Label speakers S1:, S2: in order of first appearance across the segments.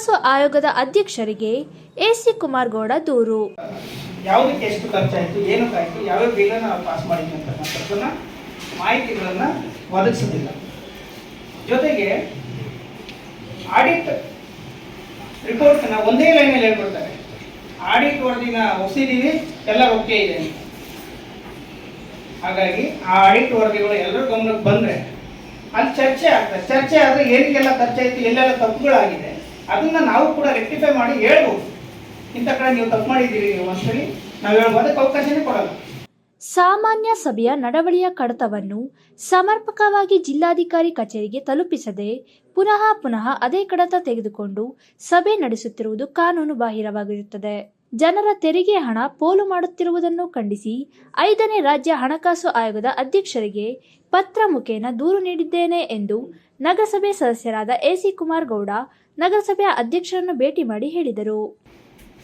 S1: ಹಣಕಾಸು ಆಯೋಗದ ಅಧ್ಯಕ್ಷರಿಗೆ ಎಸಿ ಕುಮಾರ್ ಗೌಡ ದೂರು.
S2: ಯಾವುದಕ್ಕೆ ಎಷ್ಟು ಖರ್ಚಾಯಿತು ಏನಕ್ಕಾಯಿತು ಯಾವ್ಯಾವ ಬಿಲ್ಲನ್ನು ಪಾಸ್ ಮಾಡಿದ್ವಿ ಅಂತಕ್ಕಂಥದ್ದನ್ನ ಮಾಹಿತಿಗಳನ್ನು ಒದಗಿಸೋದಿಲ್ಲ ಜೊತೆಗೆ ಆಡಿಟ್ ರಿಪೋರ್ಟ್ನ ಒಂದೇ ಲೈನಲ್ಲಿ ಹೇಳ್ಕೊಡ್ತಾರೆ. ಆಡಿಟ್ ವರದಿನ ಒಪ್ಸಿದ್ದೀವಿ ಎಲ್ಲ ಓಕೆ ಇದೆ. ಹಾಗಾಗಿ ಆ ಆಡಿಟ್ ವರದಿಗಳು ಎಲ್ಲರೂ ಗಮನಕ್ಕೆ ಬಂದರೆ ಅಲ್ಲಿ ಚರ್ಚೆ ಆಗ್ತದೆ. ಚರ್ಚೆ ಆದರೆ ಏನಕ್ಕೆಲ್ಲ ಖರ್ಚಾಯಿತು, ಎಲ್ಲೆಲ್ಲ ತಪ್ಪುಗಳಾಗಿದೆ. ಅದನ್ನ ನಾವು ಕೂಡ ರೆಕ್ಟಿಫೈ ಮಾಡಿ ಹೇಳ್ಬೋದು. ಇಂಥ ಕಡೆ ನೀವು ತಪ್ಪು ಮಾಡಿದ್ದೀರಿ ಅಂತೇಳಿ ನಾವು ಹೇಳ್ಬೋದು ಅದಕ್ಕೆ ಅವಕಾಶನೇ ಕೊಡಲ್ಲ.
S1: ಸಾಮಾನ್ಯ ಸಭೆಯ ನಡವಳಿಯ ಕಡತವನ್ನು ಸಮರ್ಪಕವಾಗಿ ಜಿಲ್ಲಾಧಿಕಾರಿ ಕಚೇರಿಗೆ ತಲುಪಿಸದೆ ಪುನಃ ಪುನಃ ಅದೇ ಕಡತ ತೆಗೆದುಕೊಂಡು ಸಭೆ ನಡೆಸುತ್ತಿರುವುದು ಕಾನೂನು ಬಾಹಿರವಾಗಿರುತ್ತದೆ ಜನರ ತೆರಿಗೆ ಹಣ ಪೋಲು ಮಾಡುತ್ತಿರುವುದನ್ನು ಖಂಡಿಸಿ ಐದನೇ ರಾಜ್ಯ ಹಣಕಾಸು ಆಯೋಗದ ಅಧ್ಯಕ್ಷರಿಗೆ ಪತ್ರ ಮುಖೇನ ದೂರು ನೀಡಿದ್ದೇನೆ ಎಂದು ನಗರಸಭೆ ಸದಸ್ಯರಾದ ಎಸಿ ಕುಮಾರ್ ಗೌಡ ನಗರಸಭೆಯ ಅಧ್ಯಕ್ಷರನ್ನು ಭೇಟಿ ಮಾಡಿ ಹೇಳಿದರು.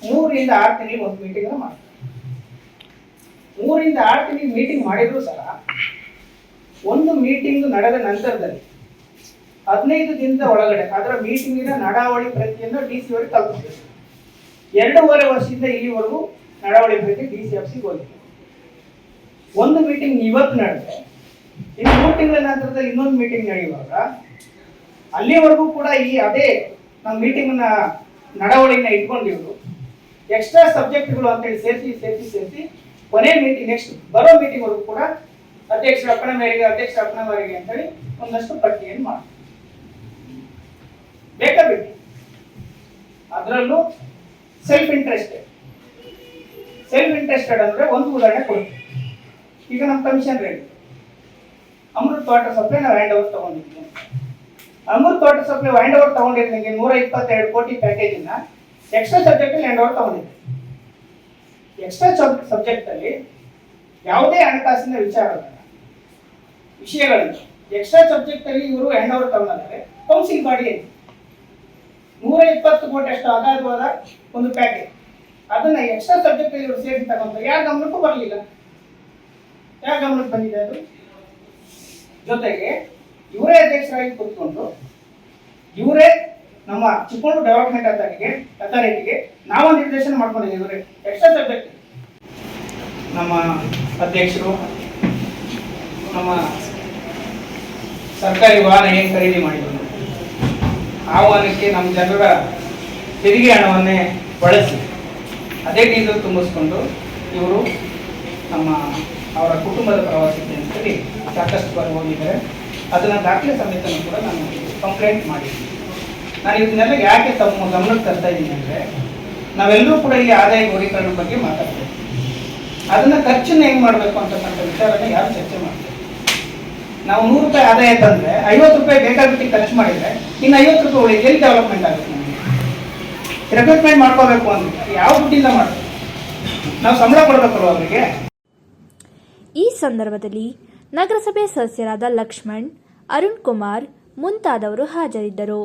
S2: ಮೂರರಿಂದ ಆರು ತಿಂಗಳಿಗೆ ಒಂದು ಮೀಟಿಂಗ್ ಮೂರಿಂದ ಆರು ತಿಂಗಳಿಗೆ ಮೀಟಿಂಗ್ ಮಾಡಿದ್ರು ಸಹ ಒಂದು ಮೀಟಿಂಗ್ ನಡೆದ ನಂತರದಲ್ಲಿ ಹದಿನೈದು ದಿನದ ಒಳಗಡೆ ಅದರ ಮೀಟಿಂಗಿನ ನಡಾವಳಿ ಪ್ರತಿಯನ್ನು ಡಿ ಸಿ ಅವರಿಗೆ ತಲುಪಿಸ್ಬೇಕು. ಎರಡೂವರೆ ವರ್ಷದಿಂದ ಇಲ್ಲಿವರೆಗೂ ನಡಾವಳಿ ಬಗ್ಗೆ ಡಿ ಸಿ ಎಫ್ ಸಿ ಹೋಗಿದೆ ಒಂದು ಮೀಟಿಂಗ್ ಇವತ್ತು ನಡೆದ್ರೆ ಇನ್ನು ಮೂರು ತಿಂಗಳ ನಂತರದಲ್ಲಿ ಇನ್ನೊಂದು ಮೀಟಿಂಗ್ ನಡೆಯುವಾಗ ಅಲ್ಲಿವರೆಗೂ ಕೂಡ ಈ ಅದೇ ನಮ್ಮ ಮೀಟಿಂಗ್ನ ನಡವಳಿನ ಇಟ್ಕೊಂಡಿದ್ರು ಎಕ್ಸ್ಟ್ರಾ ಸಬ್ಜೆಕ್ಟ್ಗಳು ಅಂತೇಳಿ ಸೇರಿಸಿ ಸೇರಿಸಿ ಸೇರಿಸಿ ಕೊನೆ ಮೀಟಿಂಗ್ ನೆಕ್ಸ್ಟ್ ಬರೋ ಮೀಟಿಂಗ್ ವರೆಗೂ ಕೂಡ ಅಧ್ಯಕ್ಷರ ಅಪ್ಪನ ಮೇರೆಗೆ ಅಧ್ಯಕ್ಷರ ಅಪ್ಪನ ಮೇರೆಗೆ ಅಂತೇಳಿ ಒಂದಷ್ಟು ಪಟ್ಟಿಯನ್ನು ಮಾಡ್ತೀವಿ. ಬೇಕಾ ಬೇಕು ಅದರಲ್ಲೂ ಸೆಲ್ಫ್ ಇಂಟ್ರೆಸ್ಟೆಡ್ ಸೆಲ್ಫ್ ಇಂಟ್ರೆಸ್ಟೆಡ್ ಅಂದ್ರೆ ಒಂದು ಉದಾಹರಣೆ ಕೊಡ್ತೀವಿ ಈಗ ನಮ್ಮ commission rate Amrut water supply ನಾವು hand over ತಗೊಂಡಿದ್ವಿ. Amrut water supply hand over ನಿಮಗೆ ನೂರ ಇಪ್ಪತ್ತೆರಡು ಕೋಟಿ ಪ್ಯಾಕೇಜಿನ ಎಕ್ಸ್ಟ್ರಾ ಸಬ್ಜೆಕ್ಟಲ್ಲಿ ಹ್ಯಾಂಡ್ ಓವರ್ ತಗೊಂಡಿದ್ದೆ ಎಕ್ಸ್ಟ್ರಾ ಸಬ್ಜೆಕ್ಟ್ ಅಲ್ಲಿ ಯಾವುದೇ ಹಣಕಾಸಿನ ವಿಚಾರಗಳನ್ನ ವಿಷಯಗಳನ್ನು ಎಕ್ಸ್ಟ್ರಾ ಸಬ್ಜೆಕ್ಟಲ್ಲಿ ಇವರು ಹ್ಯಾಂಡ್ ಓವರ್ ತಗೊಂಡಿದ್ದಾರೆ. ಕೌನ್ಸಿಲ್ ಬಾಡಿ ನೂರ ಇಪ್ಪತ್ತು ಕೋಟಿ ಅಷ್ಟು ಅಗಾಧವಾದ ಒಂದು ಪ್ಯಾಕೇಜ್ ಅದನ್ನ ಎಕ್ಸ್ಟ್ರಾ ಸಬ್ಜೆಕ್ಟ್ ಇವರು ಸೇರಿಸಿ ತಗೊಂಡ್ರೆ ಯಾರ ಗಮನಕ್ಕೂ ಬರಲಿಲ್ಲ. ಯಾರ ಗಮನಕ್ಕೆ ಬಂದಿದೆ ಅದು? ಜೊತೆಗೆ ಇವರೇ ಅಧ್ಯಕ್ಷರಾಗಿ ಕೂತ್ಕೊಂಡು ಇವರೇ ನಮ್ಮ ಚಿಕ್ಕೋಡು ಡೆವಲಪ್ಮೆಂಟ್ ಅಥಾರಿಟಿಗೆ ಅಥಾರಿಟಿಗೆ ನಾವು ನಿರ್ದೇಶನ ಮಾಡ್ಕೊಂಡಿದ್ದೀವಿ ಇವರೇ. ಎಕ್ಸ್ಟ್ರಾ ಸಬ್ಜೆಕ್ಟ್ ನಮ್ಮ ಅಧ್ಯಕ್ಷರು, ನಮ್ಮ ಸರ್ಕಾರಿ ವಾಹನ ಏನು ಖರೀದಿ ಮಾಡಿದ್ರು? ಆ ವಾಹನಕ್ಕೆ ನಮ್ಮ ಜನರ ತೆರಿಗೆ ಹಣವನ್ನೇ ಬಳಸಿ. ಅದೇ ಡೀಸೆಲ್ ತುಂಬಿಸ್ಕೊಂಡು ಇವರು ನಮ್ಮ ಅವರ ಕುಟುಂಬದ ಪ್ರವಾಸಕ್ಕೆ ಅಂತೇಳಿ ಸಾಕಷ್ಟು ಬಾರಿ ಹೋಗಿದ್ದಾರೆ. ಅದನ್ನು ದಾಖಲೆ ಸಮೇತನೂ ಕೂಡ ನಾನು ಕಂಪ್ಲೇಂಟ್ ಮಾಡಿದ್ದೀನಿ. ನಾನು ಇದನ್ನೆಲ್ಲ ಯಾಕೆ ತಮ್ಮ ಗಮನಕ್ಕೆ ತರ್ತಾ ಇದ್ದೀನಿ ಅಂದರೆ, ನಾವೆಲ್ಲರೂ ಕೂಡ ಈ ಆದಾಯ ಗೌರೀಕರಣ ಬಗ್ಗೆ ಮಾತಾಡ್ತೇವೆ. ಅದನ್ನ ಖರ್ಚನ್ನು ಹೆಂಗ್ ಮಾಡಬೇಕು ಅಂತಕ್ಕಂಥ ವಿಚಾರನ ಯಾರು ಚರ್ಚೆ ಮಾಡ್ತಾರೆ? ನಾವು ನೂರು ರೂಪಾಯಿ ಆದಾಯ ತಂದ್ರೆ ಐವತ್ತು ರೂಪಾಯಿ ಬೇಕಾಗುತ್ತೆ ಖರ್ಚು ಮಾಡಿದ್ರೆ ಇನ್ನು ಐವತ್ತು ರೂಪಾಯಿ ಉಳಿದು ಎಲ್ಲಿ ಡೆವಲಪ್ಮೆಂಟ್ ಆಗುತ್ತೆ? ನಮಗೆ ಮಾಡ್ಕೋಬೇಕು ಅಂತ. ಯಾವ ದುಡ್ಡಿಂದ ಮಾಡ್ತೀವಿ ನಾವು ಸಂಬಳ ಕೊಡ್ಬೇಕಲ್ವ ಅವರಿಗೆ?
S1: ಈ ಸಂದರ್ಭದಲ್ಲಿ ನಗರಸಭೆ ಸದಸ್ಯರಾದ ಲಕ್ಷ್ಮಣ್, ಅರುಣ್ ಕುಮಾರ್ ಮುಂತಾದವರು ಹಾಜರಿದ್ದರು.